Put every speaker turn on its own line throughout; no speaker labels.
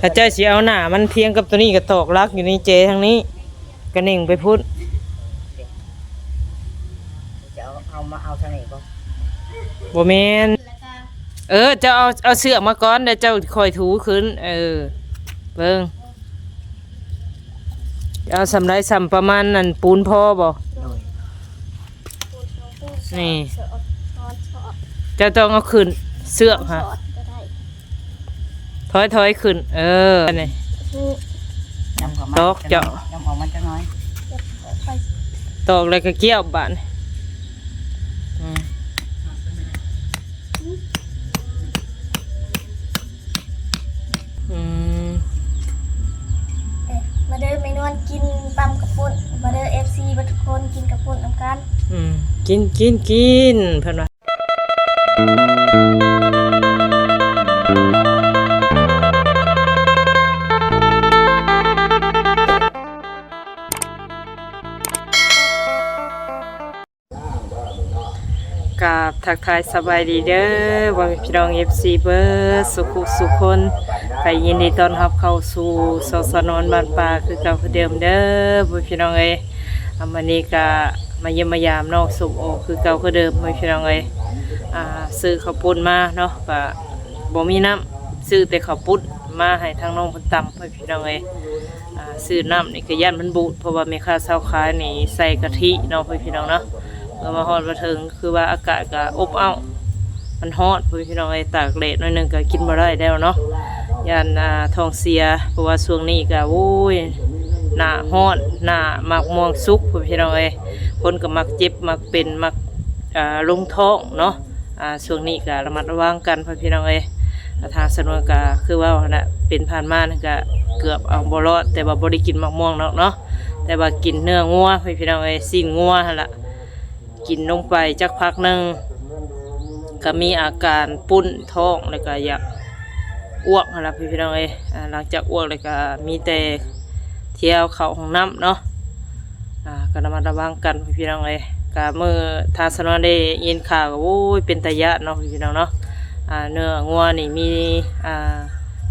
ถ้าเจ้าสิเอาหน้ามันเทียงกับตัวนี้ก็ตอกลักอยู่นี่เจทางนี้ก็เน่งไปพุ่น
จะเอาเอามาเอาทางไหนก็
บ่แม่น
แล้วก็
เออเจ้าเอาเอาเสือกมาก่อนเดี๋ยวเจ้าคอยถูขึ้น เออเบิ่งเอาสำไรสำประมาณนั่นปูนพอบ่
โดย
ปูนปูน
นี่
สอดสอดสอด
เจ้าต้องเอาขึ้นเสือกฮะ
สอดก็ได้
ถอยถอยขึ้น เออนี่
นี่
นำเข้ามา
ตอกเจาะ
นำออกมันจะน้อย
เก็บไป
ตอกเลยก็เกี่ยวบาดนี่อืมอืม
เอ๊ะมาเดินไปนอนกินตำกระปุ่นมาเดินเอฟซีบัทุกคนกินกระปุ่นน้ำกัน
อืมกินกินกินเพิ่นว่า กับทักทายสบายดีเด้อว่าพี่น้อง FC เบอร์สุขุสุขคนไปยินดีต้อนรับเข้าสู่สสนอนบ้านป่าคือเก่าคือเดิมเด้อพ่อพี่น้องเอ้ยอามานี้ก็มาเยี่ยมมายามนองสมโอคือเก่าคือเดิมไม่พี่น้องเอ้ยอ่าซื้อข้าวปุ้นมาเนาะก็บ่มีน้ำซื้อแต่ข้าวปุ้นมาให้ทางน้องพิ่นตำให้พี่น้องเอ้ยอ่าซื้อน้ำนี่ก็ย่านมันบูดเพราะว่าม่ค้าเช้าขายนี่ใส่กะทิเนาะพี่น้องเนาะ เมื่อมาฮอดมาถึงคือว่าอากาศก็อบอ้าวมันฮอดพี่น้องเอ้ตากแดดหน่อยนึงก็กินบ่ได้แล้วเนาะย่านอ่าท้องเสียเพราะว่าช่วงนี้ก็โอ้ยหน้าฮอนหน้ามักม่วงสุกพี่น้องเอ้ยคนก็มักเจ็บมักเป็นมักอ่าลงท้องเนาะอ่าช่วงนี้ก็ระมัดระวังกันพี่น้องเอ้ยทางสนวนก็คือว่าหั่นน่ะเป็นผ่านมานั่นก็เกือบเอาบ่รอดแต่ว่าบ่ได้กินมักม่วงเนาะเนาะแต่ว่ากินเนื้องัวงพี่น้องเอ้ยสิ้นงัวหั่นล่ะ กินลงไปจักพักหนึ่งก็มีอาการปุ้นท้องแล้วก็อยากอ้วกหั่นล่ะพี่น้องเอ้หลังจากอ้วกแล้วก็มีแต่เที่ยวเขาห้องน้ำเนาะอ่าก็ระมัดระวังกันพี่น้องเลยกะมือทางสนวนได้ยินข่าวก็โอ้ยเป็นตายะเนาะพี่น้องเนาะอ่าเนื้องัวนี่มีอ่า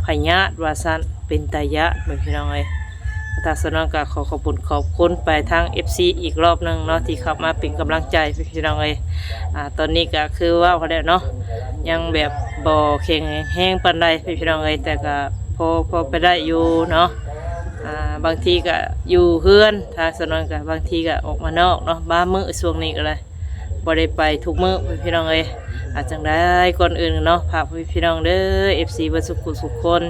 พยาธิว่าซันเป็นตายะเหมือนพี่น้องเล ยทางสนวนก็ขอขอบคุณขอบคุณไปทาง FC อีกรอบหนึ่งเนาะที่เข้ามาเป็นกำลังใจพี่น้องเลยอ่าตอนนี้ก็คือว่าเขาได้เนาะยังแบบบ่อแข็งแห้งปานใดพี่น้องเลยแต่ก็พอพอไปได้อยู่เนาะอ่าบางทีก็อยู่เฮือนทางสนวนก็บางทีก็ออกมานอกเนาะบ้ามือช่วงนี้ก็เลยบ่ได้ไปทุกมื้อพี่น้องเอ้ยอาจจังได้ก่อนอื่นเนาะฝากพี่น้องเด้อ FC เบ่สุขสุขคน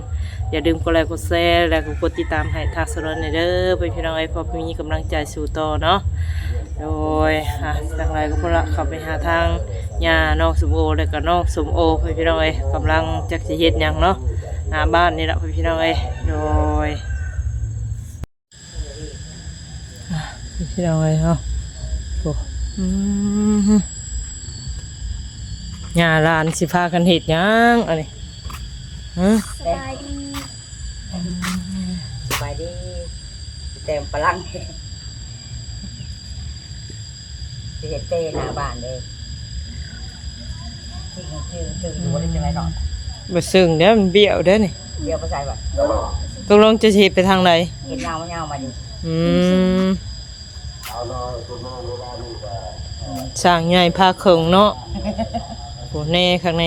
อย่าลืมกดไลค์กดแชร์และก็กดติดตามให้ทางสนวนเด้อพี่น้องเอ้ยเพอมีกำลังใจสู่ต่อเนาะโดยอะจังไรก็พละข้าไปหาทางยาน้องสมโอแล้วก็น้องสมโอพี่น้องเอ้กำลังจักสิเฮ็ดหยังเนาะหน้าบ้านนี่แหละพี่น้องเอ้ยโดยพี่น้องเลยเนาะโอ้อืมญ้าลานสิพากันเห็ดยังอันนี้ฮะ
สบายดี
เต็มพลังสิเฮ็ดเต้หน้าบ้านเลยจริงจริงจริงอยู่ได้จังไรเนาะ
บ่ซึ่งเด้อมันเบี้ยวเด้อนี่
เดี๋ยวไปใส่บ่
ตกลงจะสิเฮ็ดไปทางใด
เห็นเงาเงามาดิ
อืมสร้างใหญ่พาเขิงเนาะโหแน่ข้างใน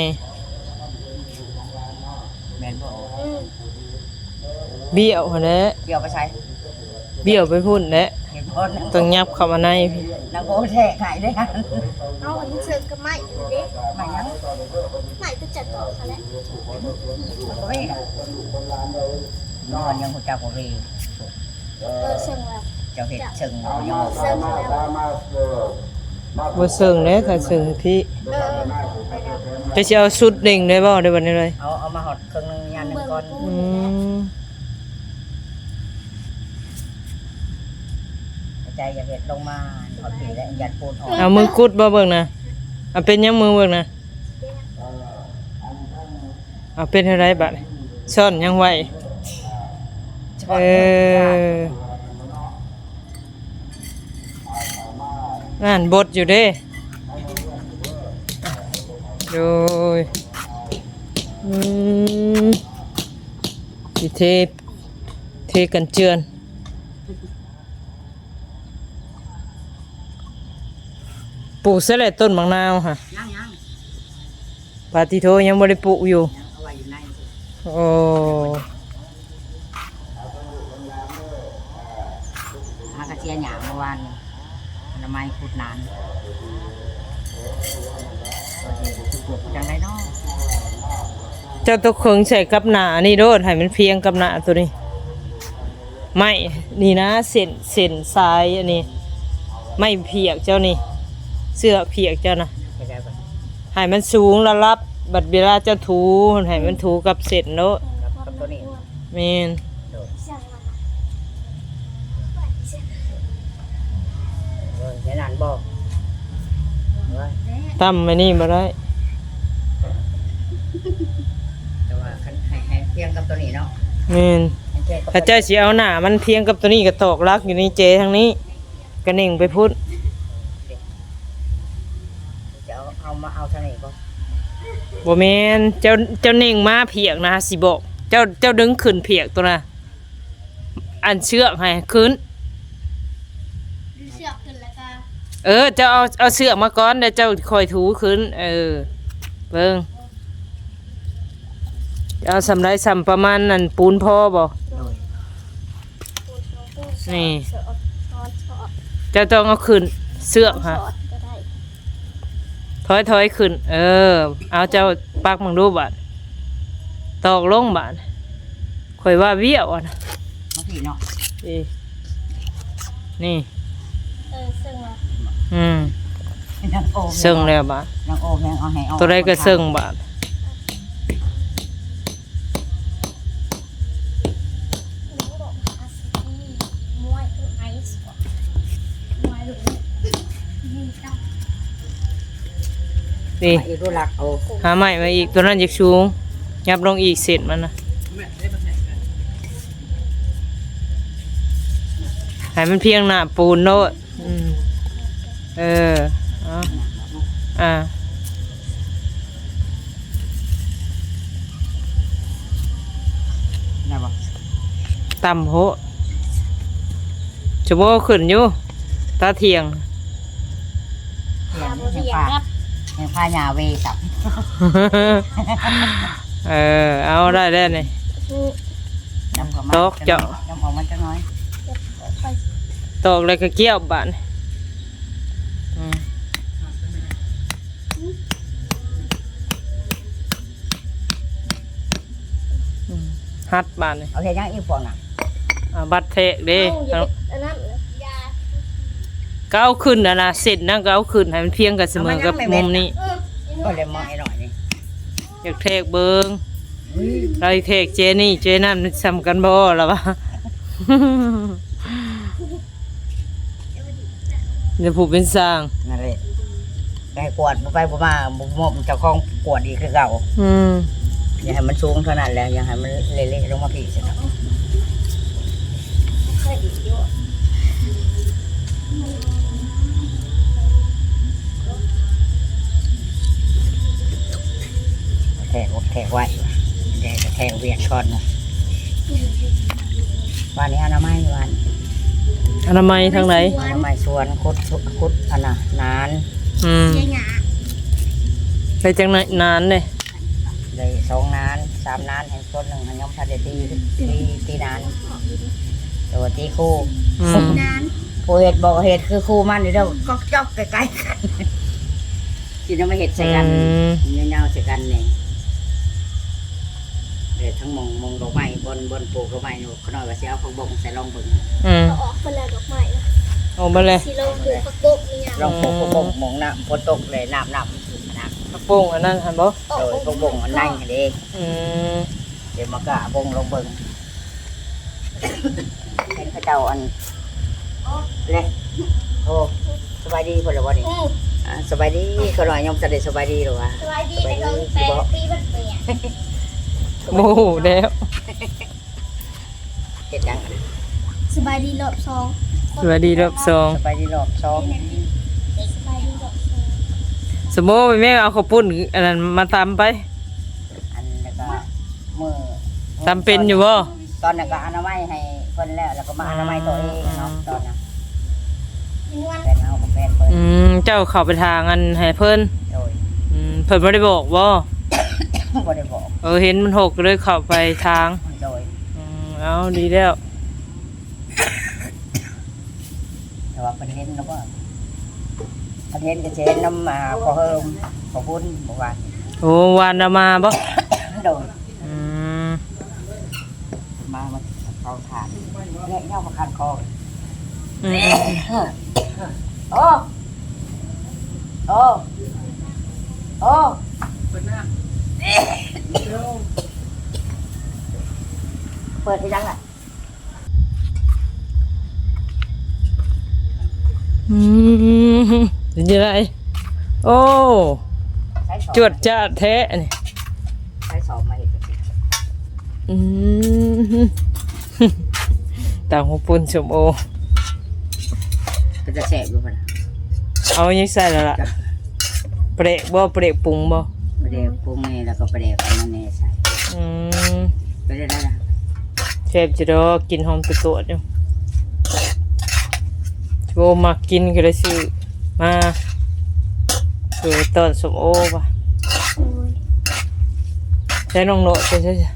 แม่นบ่
อืม
เบี้ยวหั่นแหละ
เดี๋ยวไปใส่
เบี้ยวไปพุ่นแหละ
เห็นบ่น
ต้องยับเข้ามาในพี่
นางโบแท้ขายได้กัน
เอาอันนี้เสิร์ฟกับไม้เด็ก
มายัง
ไม้ก็จัดต่อเขาแล้ว
มันก็ไม่น่ะนอนยังหัวเจ้าบ่เว
เออเสิร์ฟแล้ว
เจ้าเฮ็ดเชิงเอายัง
เสิร์ฟแล้ว
บ่ซึ่งเด้อถ้าซึ่งพี่
เออไปแล้ว
จะสิเอาสุดเด้งได้บ่ได้บัดนี้เลย
เอาเอามาหอดเครื่องนึงยานหนึงก่อน
อืม
ใจอย่าเห็ดลงมาถอดผีและยัดปูนออก
เอามือกุดบ่เบิ่งนะเอาเป็นยังมือเบิ่งนะเอาเป็นอะไรบัดนี้ซ่อนยังไหวเออนั่นบทอยู่เด้โดยอืมเทเทกันเจือน ปลูกเสร็จต้นมะนาวค่ะ
ยังยัง
ปาติโทยังบ่ได้ปลูกอยู่
ยังเอาไว้อยู่ใน
โอ้
หากระเทียมหยางเมื่อวานนี่อนามัยขุดนานปลูกจังไรเนาะ
เจ้าตัวเคิงใส่กับหนานี่โดดให้มันเพียงกับหนาตัวนี้ไม่นี่นะเส้นเส้นทรายอันนี้ ไม่เพียกเจ้านี่ เสื้อเพียกเจ้านะ
เข้าใจปะ
ให้มันสูงระลับ บัดเวลาเจ้าถูให้มันถูกับเส้นโนอะ
กับกับตัวนี้
แมน
โดด
สั่งมา
เออเดี๋ยวนั้นบอกเว้ย
ตั้มไม่นี่มาได้
แต่ว่าคันให้ให้เพียงกับตัวนี้เนาะ
แมน
ให้เพียงกับ
ถ้าเจ้าสิเอาหนามันเพียงกับตัวนี้ก็ตอกลักอยู่นี่เจทางนี้กระเน่งไปพุทธ
จะเอาเอา มาเอาเท่านี้ก็
บ่แมนเจ้าเจ้าเน่งมาเพียกนะสิบอก เจ้าเจ้าดึงขึ้นเพียกตัวน่ะอันเชือกให้ขึ้น
ดูเชือกขึ้นแล้วก็
เออเจ้าเอาเอาเสือกมาก่อนเดี๋ยวเจ้าคอยถูขึ้น เออเบิ่งเอาสำไรสำประมาณนั่นปูนพอบ่
โดย
ปูสองปูส
นี่
ช้อนช้อนช้อน
เจ้าต้องเอาขึ้นเสือกฮะ
ช้อนก็ได้
ถอยถอยขึ้น เออ เอาเจ้าปักมึงดูบาดตอกลงบาดข่อยว่าเบี้ยวอะนะ
มาพี่เนาะ
นี่นี่
เออซึ่งว่า
อืม
นางโอม
เซิงแล้วบาด
นางโอมยังเอาให้เอา
ตัวใดก็เซิงบาด
นี่มา
อีกรูหลักโอ้
หาใหม่มาอีกตัวนั้นจะสูงยับลงอีกเสร็จมันนะให้มันเพียงหน้าปูนโนดอืมเออเอาอ่า
ได้ปะ
ต่ำโหจะโบขึ้นอยู่ตาเทียง
เทีย
ตานบ
ยัง
เทีย
พา
ครับ
ยังพาหยาเวสับ
เออ เอาได้ได้เลย
นี่
จำกับมา
ตกเจาะ
จำออกมาจะน้อย
จะไป
ตอกเลยก็เกี่ยวบานอืมอืมฮัดบานเลย
เอาเทียนยังอีกฟองน่ะ
อ่าบัตรเทกเด้
เอาอย่าไปอันนั้นเลยยา
ก็เอาขึ้นนะนะเสร็จนั่นก็เอาขึ้นให้มันเพียงกันเสมอกับมุมนี้
เออนี่
ก็เลยมาให้หน่อยนี่
อยากเทกเบิงเราเทกเจนี่เจนั่นมันซ้ำกันบ่หรอวะเดี๋ยวผู้เป็นสร้าง
นั่นเลยไปกวดบ่ไปบ่มาบ่มอมเจ้าของกวดอีกคือเก่า
อืม
อย่าให้มันสูงเท่านั้นแหละอย่าให้มันเละๆลงมาพี่สินะ
เท
กอกแทกไว้แทกแทกเวียนก่อนนะวันนี้อนามัยวัน
อนามัยทางไหน
อนามัยสวนคุดคุดอันน่ะนาน
อืม
เสียหยา
ไปจังไหนนานเลย
เลยสองนานสามนานแห่งต้นหนึ่งยอมพัดได้ตีตีตีนานตัวตีคู่
อืม
นาน
ผู้เห็ดบอกเห็ดคือคู่มันเดี๋ยวก็จอกใกล้ๆกันกินแล้วไม่เห็ดใส่กัน
อืม
เงาๆใส่กันเนี่ย เดี๋ยวทั้งมงมงดอกไม้บนบนปลูกดอกไม้หนูขน้อยว่าสิเอาของบงใส่ลองเบิ่ง
อืม
เราออกไปแล้วดอกไม้นะ
ออกมาเลย
สีลงดูกระปุกเนี่ย
ลองปลูกของบงมงน้ำฝนตกเลยน้ำน้ำน้ำ
กระโปรงอันนั้นหันบ่
โดยของบงมันนั่งเด้
อืม
เดี๋ยวมากะบงลงเบิ่งเห็นเขาเจ้าอันเลยโอ้สบายดีเพิ่นเหรอวะนี่
อืม
อ่าสบายดีก็หน่อยยอมจะได้สบายดีหรอวะ
สบายดีแต่เขาแต่ตีมันเปลี่ยน
โมโหแล้ว
เห็ดยัง
สบายดีรอบสอง
สวัสดีรอบสอง
สบายดีรอบสอง
สบายดีรอบสอง
สมมติว่าแม่เอาข้าวปุ้นอันนั้นมาตำไป
อันแล้วก็มือมือ
ตามเป็นอยู่บ่
ตอนนั้นก็อนามัยให้เพิ่นแล้วแล้วก็มาอนามัยตัวเองเนาะตอนนั้น
นวล
แฟนเอากับแฟนเพิ่น
อืมเจ้าเข้าไปทางอันให้เพิ่น
โดย
อืมเพิ่นบ่ได้บอกบ่
บ่ได้บอก
เออเห็นมันหกเลยเข้าไปทาง
โดย
อืมเอาดีแล้ว
แต่ว่าเพิ่นเห็นแล้วก็เพิ่นเห็นก็สิเห็นน้ำมาพอเฮิมพอพุ่นบ่ว่า
โอ้วานเอามาบ่
โดย
อืม
มามาเขาทานเนี่ยเงามาคันคอ
อืม
โอ้โอ้โอ้ เปิดให้ยังอะ
อืมเป็นยังไงโอ้
ใช้สอบ
จวดจ้าดแท้นี่
ใช้สอบมาเห็นสิ
อืมต่างหัวปุ่นชมโอ
ก็จะแสบอยู่พอนะ
เอายังใส่แล้วล่ะ เปรกบ่เปรกปรุงบ่
ประ เดี๋ยวปรุงนี่แล้วก็ประเดี๋ยวอันนั้นนี่ใส่
อืม
ไปได้ได้ละ
เชฟจะรอกินหอมตัวตัวอยู่โบมากินก็เลยซื้อมาซื้อต้นสมโอป่ะ
โอ้ย
ใช้น้องโนใช่ใช่ใช่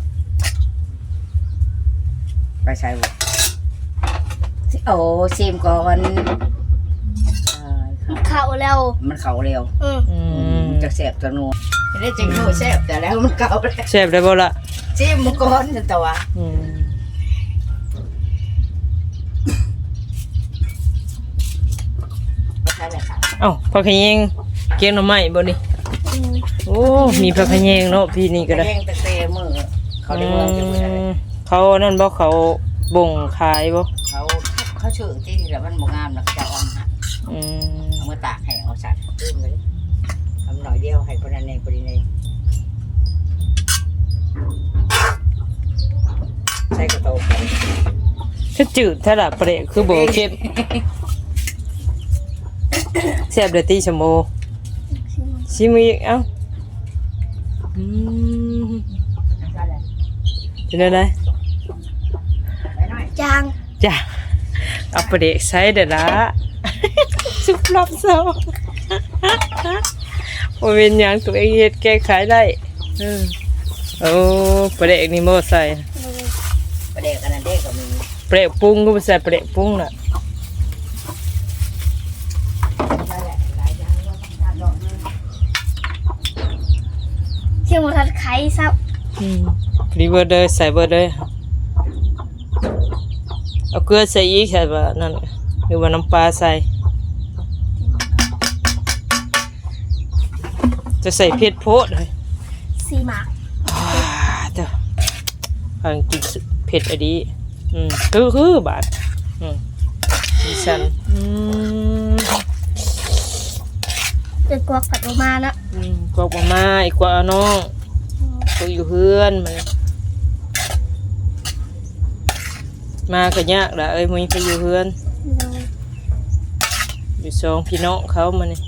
ไปใส่บ่โอ้ซิมก่อนเอ้ยครับ
เข้าแล้ว
มันเข่าเร็ว
อืม
อืม
จะแสบตัวนัว ไม่ได้จริงด้วยแสบแต่แล้วมันเก่าแล้ว
เชฟได้บ่ล่ะ
ซิมมันก่อนแต่ว่า
อืม
ใช่ไหมครับ
เอ้าผักขะแยงเกียงหน่อไม้บ่นี่
อืม
โอ้มีผักขะแยงเนาะพี่นี่ก็ได้
แห้งแต่เตะมือเขาได้เมืองจะมืออะไร
อืมเขานั่นบ่เขาบ่งขายบ่
เขาเขาชื่อที่แล้วมันบ่งามแล้วเขาจะเอามา
อืม
เอามาตากให้เอาสัตว์ขึ้นเลยทำห น่อยเดียวให้คนนั้นเองคนนี้เองใส่กระโตกไป
คือจืดแท้ล่ะเปรกคือบ่เข้มแซ่บเด้อติชะโมชิมอีกเอ้าอืม
ใช่เลย
เป็นจังได
ไปหน่อย
จาง
จ้ะเอาเปรกใส่เด้อละสุกรอบสอง โอ้เป็นหยังตัวเองเฮ็ดแก้ไขได้เออโอ้เปรกนี่บ่ใส่
เลย
ประเด็กอันนั้นเด็กก็มี
เปรกปรุงก็บ่ใส่เปรกปรุงน่ะ
ใช่แหละหลายอย่างว่าต้องการดอกนึง
เที่ยวมาทัดไข่ซับ
อืมรีเวอร์เดอร์ใส่เบอร์เดอร์เอาเกลือใส่อีกใส่บ่นั่นหรือว่าน้ำปลาใส่ จะใส่เผ็ดโพดเลย
สีหมาก
อ่าเด้อพังกินเผ็ดอะดีอืมคือคือบาดอืมดิฉันอืม
เดือดกวักผัดออกมาเนาะ
อืมกว่ามาอีกกว่าน้องก็อยู่เพื่อนมันมาก็ยากละเอ้ยมึงไปอยู่เพื่อน
เลย
อยู่สองพี่น้องเขามานี่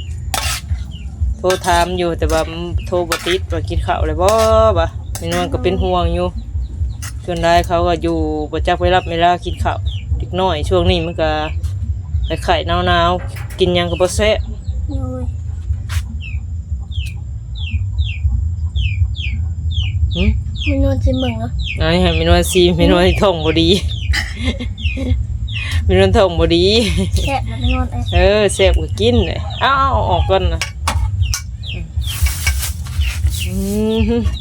โทรถามอยู่แต่ว่ามันโทรบ่ติดว่ากินข้าวเลยบ่บ่ะนี่นวลก็เป็นห่วงอยู่ส่วนได้เขาก็อยู่บ่จักไปรับเวลากินข้าวเด็กน้อยช่วงนี้มันก็ไข่หนาวๆกินหยังก็บ่แซ่บ
เลย
หึ
มันนวลจิมึงเนาะ
อันนี้ให้มีนวลซีมีนวลท้องบ่ดี มีนวลท้องบ่ดี
แค่มันนวลเอ้ย
เออแซ่บก็กินเลยเอาเอาเอาออกก่อนนะอืม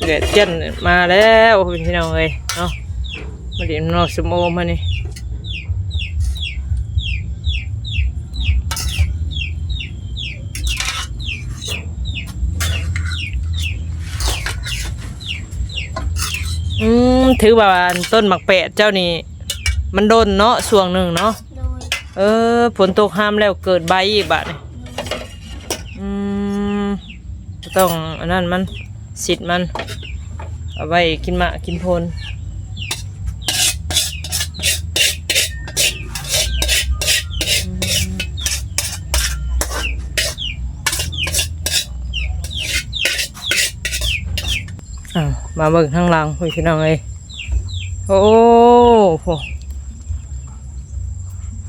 เดือดจันมาแล้วเป็นพี่น้องเลยเนาะมาเดี๋ยวนอสมโอมานี่อืมถือว่าต้นหมักแปดเจ้านี่มันโดนเนาะช่วงหนึ่งเนาะเออฝนตกห้ามแล้วเกิดใบอีกบาดนี่อืมต้องอันนั้นมัน สิทธิ์มัน เอาไว้กินหมากินพนมาเบิ่งข้างหลังพี่น้องเอ้ยโอ้โห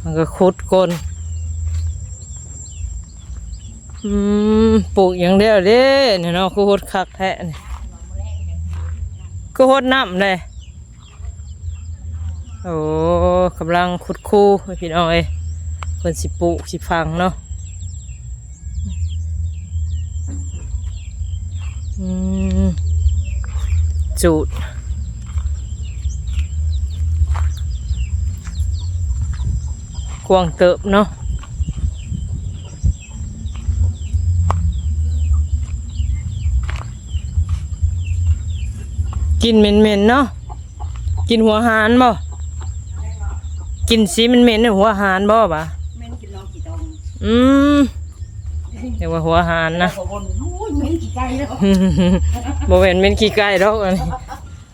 มันก็ขุดก้น อืมปลูกอย่างเดียวเด้เนี่ยเนาะคือหดคักแท้นี่ก็หดน้ำเลยโอ้กำลังขุดคูพี่น้องเอ้ยเพิ่นสิปลูกสิฟังเนาะอืมจูดกวางเติบเนาะ กินเหม็นๆเนาะกินหัวหานบ่กินสีเหม็นๆเนี่ยหัวหานบ่ปะ
แม่นกินน้องกี่ตอง
อืมเรียกว่าหัวหานนะ
ขบวนโอ้ยแม่นกี่ไก่แล้ว
บ่เป็นเป็นขี้ไก่ดอกอันนี้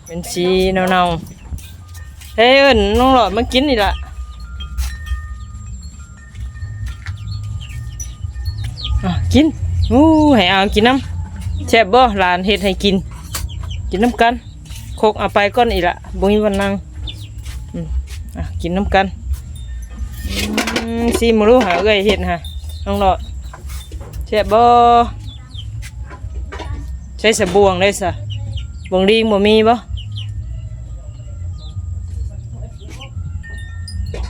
เป็นสีเนาๆเฮ้ยเอิ้นน้องหลอดมากินนี่ล่ะอะกินอู้ให้เอากินน้ำแซ่บบ่หลานเฮ็ดให้กิน กินน้ำกัน โคกเอาไปก้อนอีละบ่มีวันนั่งอืมอะกินน้ำกันอืมซีมรู้หาเอ้ยเฮ็ดฮะน้องหลอดแซ่บบ่ใช้สบวงได้ซะบวงดีบ่มีบ่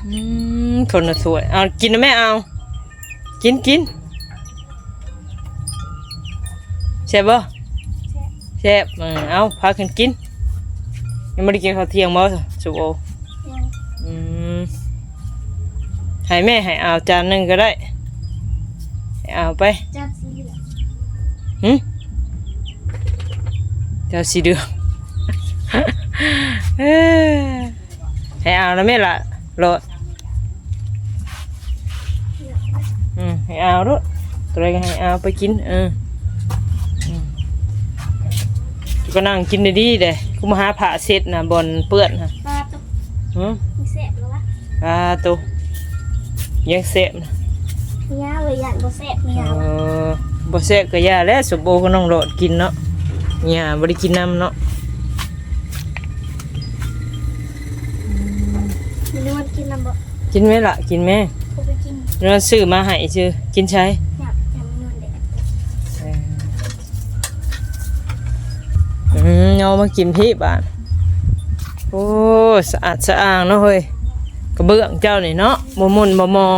อืมคนละถ้วยเอากินนะแม่เอา กินกินแซ่บบ่แซ่บเออเอาพากันกิน ยังไม่ได้กินข้าวเที่ยงบ่สุโอ
ยัง
อืมให้แม่ให้เอาจานหนึงก็ได้ให้เอาไป
จับสีเหลือง
หึเจ้าสีเดืองเอ้ยให้เอาแล้วแม่ละโลดอืมให้เอาด้วยตัวอะไรก็ให้เอาไปกินเอออืม ก็นั่งกินดีๆเด้กูมาหาผ้าเช็ดนะบนเปื้อนฮะ
ปลาตก
หืม
มีแสบแล้ววะ
อ่าตัวยังเสพนะ
มียาเลยยันบ่แสบมียา
เอ
วะ
อบ่เสพก็ยาแล้วสมโบก็น้องโลดกินเนาะเนี่ยบ่ได้กินน้ำเนาะ
มีนวลกินน้ำบ่
กินไหมล่ะกินไหม
กูไปกิน
เนื้อซื้อมาให้ชื่อกินใช้
อยากอยากมีนวลเด็ก
อืม เอามากินพี่บ้านโอ้สะอาดสะอ้างเนาะเฮ้ยกระเบื้องเจ้านี่เนาะบ่มุนบ่มอง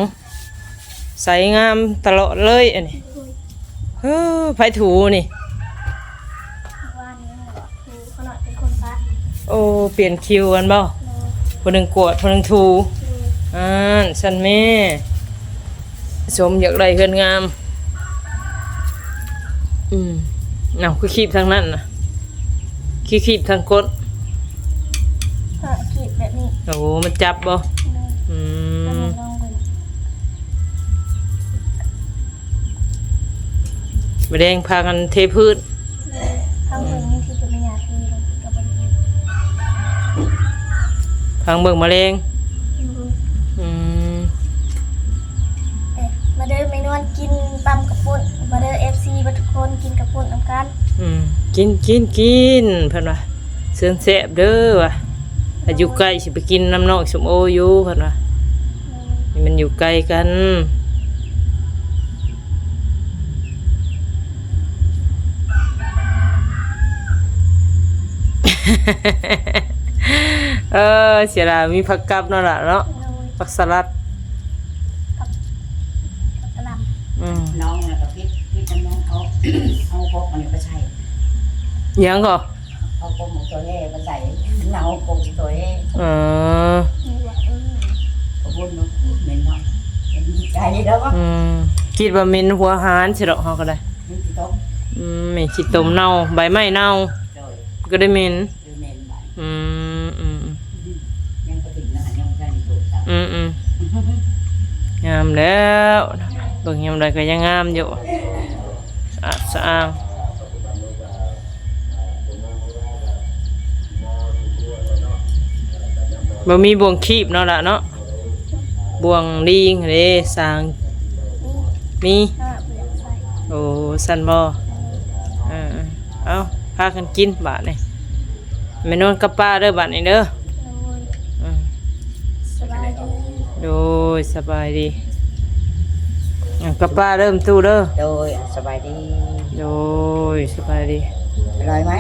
ใสงามตลอดเลยอันนี้เฮ้อไผถูนี่
ว่านี้คือเขนอยเป็นคนฟ้า
โอ้เปลี่ยนคิวกันบ่คนหนึ่งกวดคนหนึ่งถูอ่านสันแม่สมอยากได้เฮือนงาม อืมเอาคือคีบทางนั้นนะ คือคีบทางกด
เออขีดแบบนี้
โอ้มันจับบ่
โล
อื
ล
ม
องเลย
แมลงพากันเทพืช
เลยข้างบนนี่ที่จะไม่อยากทีเลยกับบริเวณ
พังเบิ่งแมลงอืม
เอ๊ะมาเดินไม่นวลกินตำกระปุ่นมาเดินเอฟซีบัทุกคนกินกระปุ่นน้ำกัน
อืม กินกินกินเพิ่นว่าเสื่อนแสบเด้อว่ะอายุใกล้สิไปกินน้ำนอกสมโออยู่เพิ่นว่านี่มันอยู่ไกลกันเออเสียดายมีผักกับเนาะล่ะเนาะ
โดย
ผักสลัด
กระหล
อืม
น้องน่ะก็พิษพิษน้องเขาเอาพกมันไปใช้
ยังก็
เอากลมตัวเล่ไปใส่เนากลมตัวเล่
เออำ
มีว่าเออก
ระบวนเนาะเหม็นเนาะเป็นใจแล้ววะ
อืมคิดว่าเมนหัวหารสิดอกเฮาก็ได้
นี่ที่ต้อง
อืมไม่คิดต้มเน่าใบไม้เน่า
โดย
ก็ได้เมน
คือเหม็นไป
อืมอืม
ยังก็ถึงนะยังได้ถูกต้อง
อืมอืมงามแล้วเบิ่งยามใดก็ยังงามอยู่สะอาดสะอ้าง บ่มีบ่วงคีบเนาะล่ะเนาะบ่วงลิงเด้สร้าง มี โอ้สันบ่เออเอาพากันกินบาดนี่แม่นอนกับป้าเด้อบาดนี่เด้อ
โดย
สบายดีอะกับป้าเริ่มตู้เด้อ
โดยสบายดี
โดยสบายดี
อร่อยไหม